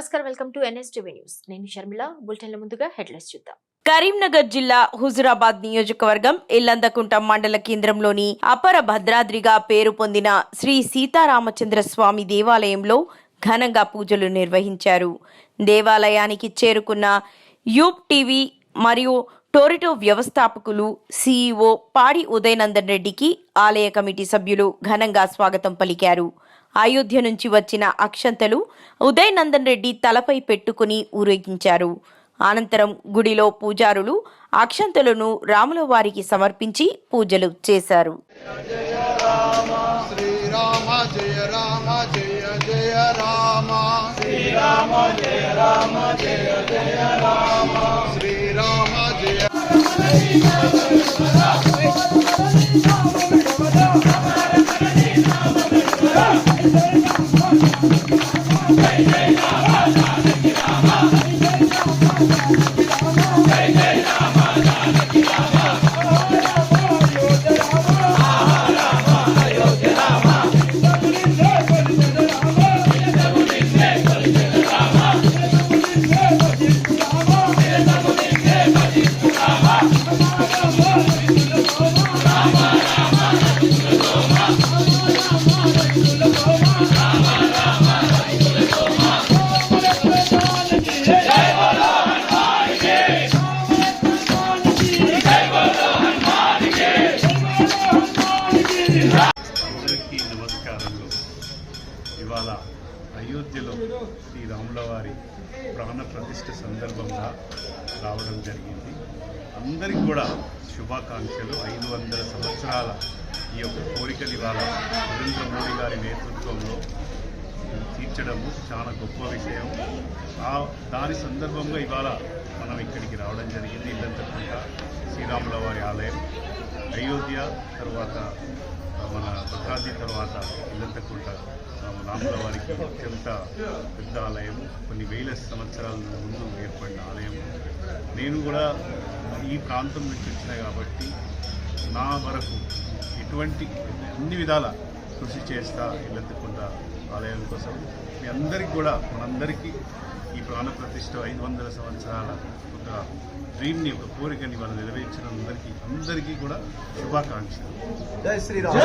నమస్కారం. Welcome to NSTV news. నేను షర్మిల. బులెటిన్ల ముందుగా హెడ్లైన్స్ చూద్దాం. కరీంనగర్ జిల్లా హుజురాబాద్ నియోజకవర్గం ఇల్లందకుంట మండల కేంద్రంలోని అపర భద్రాద్రిగా పేరు పొందిన శ్రీ సీతారామచంద్ర స్వామి దేవాలయంలో ఘనంగా పూజలు నిర్వహించారు. దేవాలయానికి చేరుకున్న యూప్ టీవీ మరియు టోరిటో వ్యవస్థాపకులు సీఈఓ పాడి ఉదయనందన్ రెడ్డికి ఆలయ కమిటీ సభ్యులు ఘనంగా స్వాగతం పలికారు. అయోధ్య నుంచి వచ్చిన అక్షంతలు ఉదయనందన్ రెడ్డి తలపై పెట్టుకుని ఊరేగించారు. అనంతరం గుడిలో పూజారులు అక్షంతలను రాముల వారికి సమర్పించి పూజలు చేశారు. Srirama Thank you. అయోధ్యలో శ్రీ రాముల వారి ప్రాణ ప్రతిష్ఠ సందర్భంగా రావడం జరిగింది. అందరికి కూడా శుభాకాంక్షలు. ఐదు వందల సంవత్సరాల ఈ యొక్క కోరికలు ఇవాళ నరేంద్ర మోడీ గారి నేతృత్వంలో తీర్చడము చాలా గొప్ప విషయం. ఆ దాని సందర్భంగా ఇవాళ మనం ఇక్కడికి రావడం జరిగింది. ఇల్లంతకుండా శ్రీరాముల వారి ఆలయం. అయోధ్య తర్వాత మన భద్రాద్రి తర్వాత ఇల్లంతకుంట రాముల వారికి అత్యంత పెద్ద ఆలయం కొన్ని వేల సంవత్సరాల ముందు ఏర్పడిన ఆలయం. నేను కూడా ఈ ప్రాంతం నుంచి వచ్చిన కాబట్టి నా వరకు ఎటువంటి అన్ని విధాల కృషి చేస్తా ఇల్లంతకుంట ఆలయం కోసం. మీ అందరికీ కూడా మనందరికీ ఈ ప్రాణప్రతిష్ట ఐదు వందల సంవత్సరాల ఒక డ్రీమ్ని ఒక కోరికని వాళ్ళు నెరవేర్చిన అందరికీ అందరికీ కూడా శుభాకాంక్షలు. జై శ్రీరామ్!